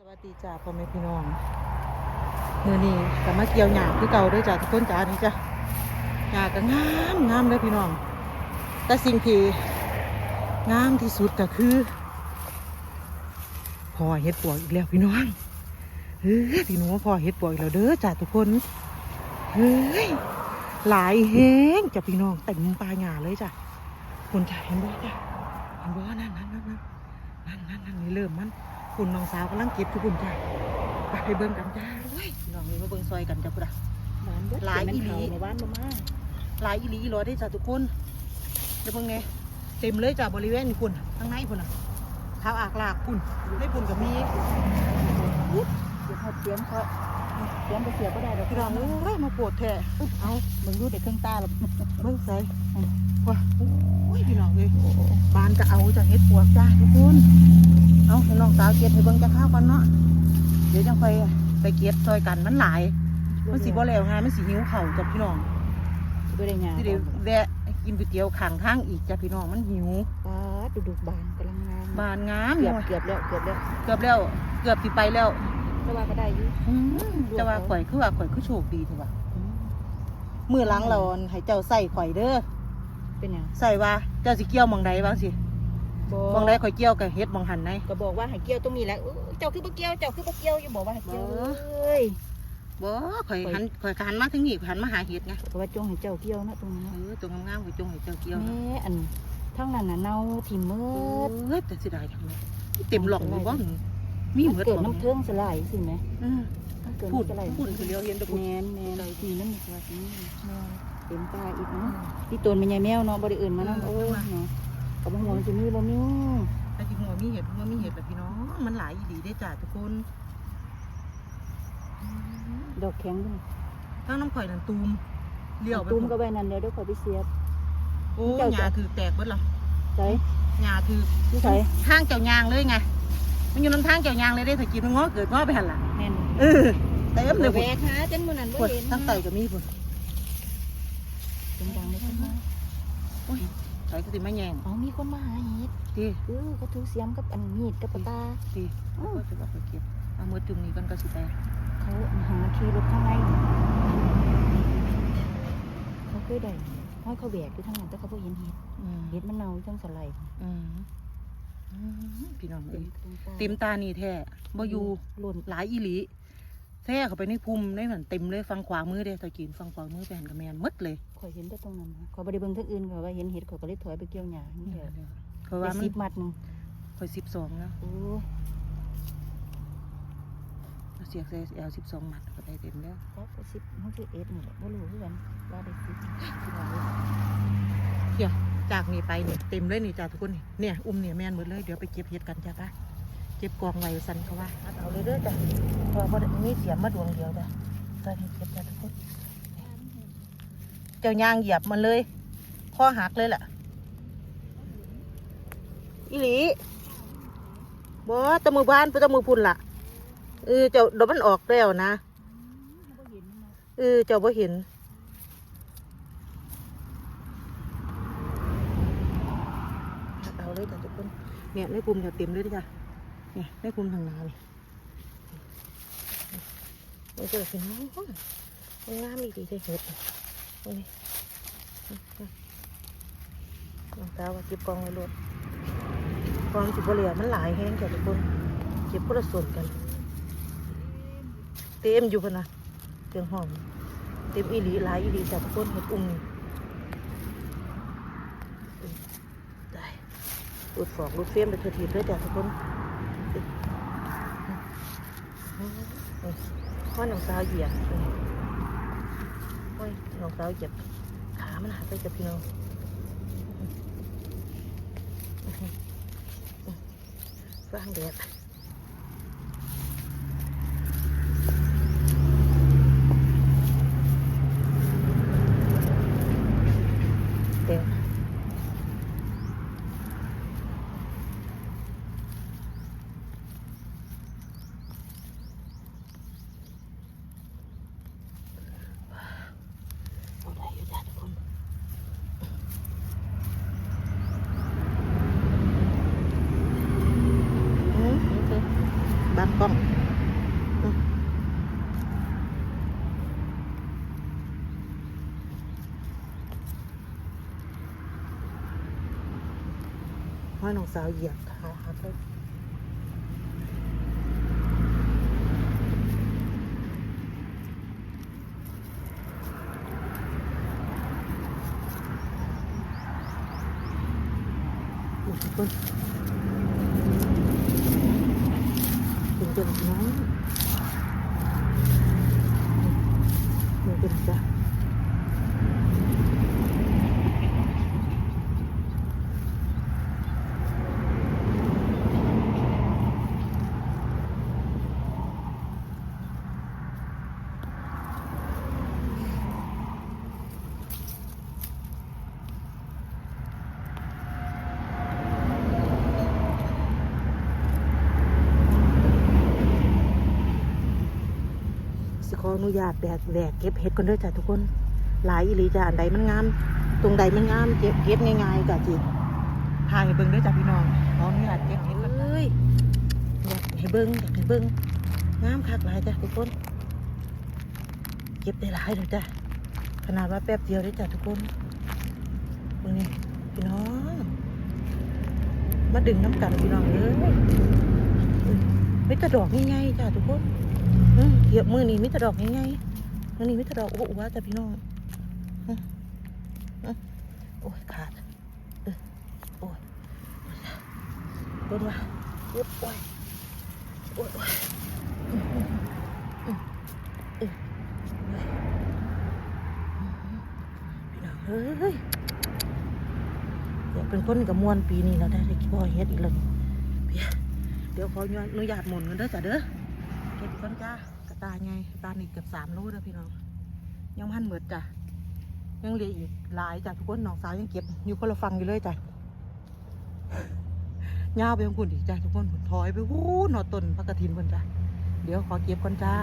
สวัสดีจ้าพ่อแม่พี่น้องมือนี้ก็มาเกี่ยวหญ้าคือเก่าด้วยจ้าทุกคนจ้านี่จ้ะหญ้าก็งามงามเลยพี่น้อง แต่สิ่งที่งามที่สุดก็คือพอเห็ดปวกอีกแล้วพี่น้องเฮ้ยพี่น้องพอเห็ดปวกอีกแล้วเด้อจ้าทุกคนเฮ้ยหลายแห้งจ้ะพี่น้องเต็มปลาหญ้าเลยจ้ะคุณจ้าเห็นบ่จ้ะเห็นบ่นั่นนั่นนั่นนั่นนั่นนั่นนั่นนี่เริ่มมัน คุณน้องสาวกำลังเก็บทุกคนจ้าไปไปเบิ่งกันจ้าโอ้ยน้องนี่มาเบิ่งซอยกันจ้าพุทธะหวานเบิดหลายอีหลีในบ้านบ่มาหลายอีหลีอีหลอได้จ้าทุกคนเดี๋ยวเบิ่งไงเต็มเลยจ้าบริเวณนี่คุณข้างในคุณน่ะเท้าอากลากคุณไม่คุณกับมีเดี๋ยวเขาเตรียมเขาเตรียมไปเสียก็ได้ดอกพี่น้องเอ้ยมาปวดแท้เอามึงดูแต่เครื่องตาหรอกเบิ่งใส่ว้าโอ้ยพี่น้องเลยบานจะเอาจะเฮ็ดปวกจ้าทุกคน เอาให้น้องสาวเก็บให้เบิ่งจะข้าวก่อนเนาะเดี๋ยวจังไปไปเก็บซอยกันมันหลายมันสิบ่แล้วไงมันสิหิวเข่าวจ้ะพี่น้องบ่ได้ยาที่เดี๋ยวแวะกินก๋วยเตี๋ยวข้างทางอีกจ้ะพี่น้องมันหิวป้าดูดูบานกำลังงามบานงามเกือบหน่อยเกือบแล้วเกือบแล้วเกือบแล้วเกือบสิไปแล้วแต่ว่าก็ได้อยู่อืมแต่ว่าข่อยคือว่าข่อยคือโชคดีเถอะว่ามือหล้างเราอั่นให้เจ้าใส่ข่อยเด้อเป็นหยังใส่ว่าเจ้าสิเกี่ยวหมองใดบ้างสิ บ่หมองใดข่อยเกี่ยวกับเฮ็ดหมองหันไหน ก็บอกว่าให้เกี่ยวตรงนี้แหละเออเจ้าคือบ่เกี่ยวเจ้าคือบ่เกี่ยวอย่าบอกว่าให้เกี่ยวบ่เลยบ่ข่อยหันข่อยหันมาทางนี้ข่อยหันมาหาเฮ็ดไงก็ว่าจงให้เจ้าเกี่ยวนะตรงนี้เออตัวงามๆข่อยจงให้เจ้าเกี่ยวแม่อันทั้งนั้นน่ะเน่าทิ่มมืเอดอแต่สิได้จังเลยเต็มหลอกอยู่บ่หนูมีหมดเกิดบ่น้ำเทิงสลายสิแม่อืมมันเกิดพูดน้ำสลายพูดคือเลี้ยวเห็นแตะพูดแมนแมนสีนั่นนี่ว่าสีเต็มตาอีกเนาะพี่ตนเป็นยายแมวเนาะบริอื่นมาเนาะโอ้ยเนาะ กับหัวมันจะมีบ่มีแต่ที่หัวมีเห็ดหัวมีเห็ดแบบพี่น้อง มันหลายอีหลีได้จ้าทุกคนดอกแข็งด้วยทั้งน้ำข่อยนั่นตูมเลี้ยวไปตุ้มพุ่นก็ไว้นั่นเดี๋ยวเดี๋ยวขอยไปเสียบโอ้เจ้าหจ้ะญ้าคือแตกเบิดเหรอใส่หญ้าคือที่ใส่ทางเจ้ายางเลยไงมันอยู่น้ำทางเจ้ายางเลยได้ถ้ากินมันงอเกิดงอไปหันหลังแม่นเออเต็มเลยแหวพุ่นกหาจนมื้อนั้นบ่พุ่นเห็นทั้งไตก็มีพุ่นเสียงดังเลยขึ้นมาโอ้ย ไตก็สิมาแยงอ๋อมีคนมาหาเห็ดดีเออเขาถือเสียมกับอันมีดกับปากกาดีโอ้ยจะบอกไปเก็บเอามือจุ่มนี้กันก็สิไปเขาหาขี่รถข้างในเขาเคยได้ห้อยเขาแหวกอยู่ทางนั้นแต่เขาบ่เห็นเห็ดอืมเห็ดมันเน่าอยู่ทั้งสไลด์อืมอืมพี่น้องเต็เอ้มยตรงตาเต็มตานี่แท้บ่อยู่หล่นหลายอีหลี แท้เข้าไปในภูมิในหันเต็มเลยฟังขวามือเด้ตะกินฟังขวามือไปหันกับแมนหมดเลยข่อยเห็นแต่ตรงนั้นนะข่อยบ่ได้เบิ่งทางอื่นข่อยว่าเห็นเห็ดข่อยก็เลยถอยไปเกี่ยวหญ้านี่แหละเพราะไปว่ามันสิบมัดหนึงคอยสิบสองแล้วโอ้เสียกใส่เอลสิบสองมัดก็ได้เต็มแล้วจักไปสิบมันคือเอ็ดนี่แหละบ่รู้คือกันว่าได้สิบสิบว่าเลยเดี๋ยวจากนี้ไปนี่เต็มเลยนี่จ้าทุกคนนี่เนี่ยอุ้มเนี่ยแมนหมดเลยเดี๋ยวไปเก็บเห็ดกันจ้าปะ เก็บกองไว้สันเขาว่าเอาเลยเด้อจ้ะเพราะว่ามีเสียมมาดวงเดียวจ้ะตอนนี้เก็บจ้าทุกคนเจ้ายางเหยียบมันเลยข้อหักเลยแหละอีหลีบอตะมือบ้านไปตะมือพุ่นล่ะเออเจ้าเดี๋ยวมันออกแล้วนะเออเจ้าบ่เห็นเอาเลยจ้ะทุกคนเนี่ยในกลุ่มจะเต็มเลยจ้ะ เนี่ยในกลุ่มทางนานี่มันเกิดเป็นน้องมันงามอีดีได้เห็ดโอ้ยน้องสาวว่าเก็บกองไว้รวดกองสิบเหลียมันหลายแห้งจ้ะทุกคนเก็บคนละส่วนกัน เต็มอยู่พนะเตียงห้อง เต็มอีหลีหลายอีหลีจ้ะทุกคนเห็ดอุ้มได้รูดฟอกรูดเฟียมไปทั่วทีบเลยจ้ะทุกคน ข้อน้องสาวเหยียบโอ้ยน้องสาวเหยียบขามันหายไปกับพี่น้องฟังแดดแด บ้างกล้องห้อยน้องสาวเหยียบขาหักเลยทุกน เป็นเองเป็นเป็นจ้ะสิขออนุญาตแบกแบกเก็บเห็ดกันด้อจ้ะทุกคน หลายอีหลีจ้ะอันใดมันงาม ตรงใดมันงามเก็บเก็บง่ายๆจ้ะจีพาให้เบิ่งด้อจ้ะพี่น้องขออนุญาตเก็บเห็ดกันเอ้ยอยากให้เบิ่งอยากให้เบิ่งงามคักหลายจ้ะทุกคน เก็บได้หลายเลยจ้ะขนาดว่าแป๊บเดียวเด้จ้ะทุกคนเบิ่งนี่พี่น้องมาดึงน้ำกันพี่น้องเอ้ยไม่กระดอกง่ายๆจ้ะทุกคน เหยียบมือนี่มิตรดอกง่ายๆมือนี่มิตรดอกโอ้โหว่าแต่พี่น้องโอ้ยขาดเออโอ้ยโดนว่ะโอ้ยโอ้ยโอ้ยโอ้ยอืมอืมอืมอืมพี่น้องเฮ้ยเดี๋ยวเป็นคนกับมวนปีนี้แล้วได้ได้พ่อเฮ็ดอีกแล้วเดี๋ยวขออนุญาตหมุนกันเด้อจ้ะเด้อ เก็บก้อนจ้ากระตายไงตานี่เกือบสามโลแล้วพี่น้อง ยังพันเหมือดจ้ะ ยังเหลืออีกหลายจ้ะทุกคนน้องสาวยังเก็บอยู่คนละฟังอยู่เลยจ้ะยาวไปของคุณอีกจ้ะทุกคนผลถอยไปวู้หนอต้นพักกระถินคนจ้ะ เดี๋ยวขอเก็บก่อนจ้า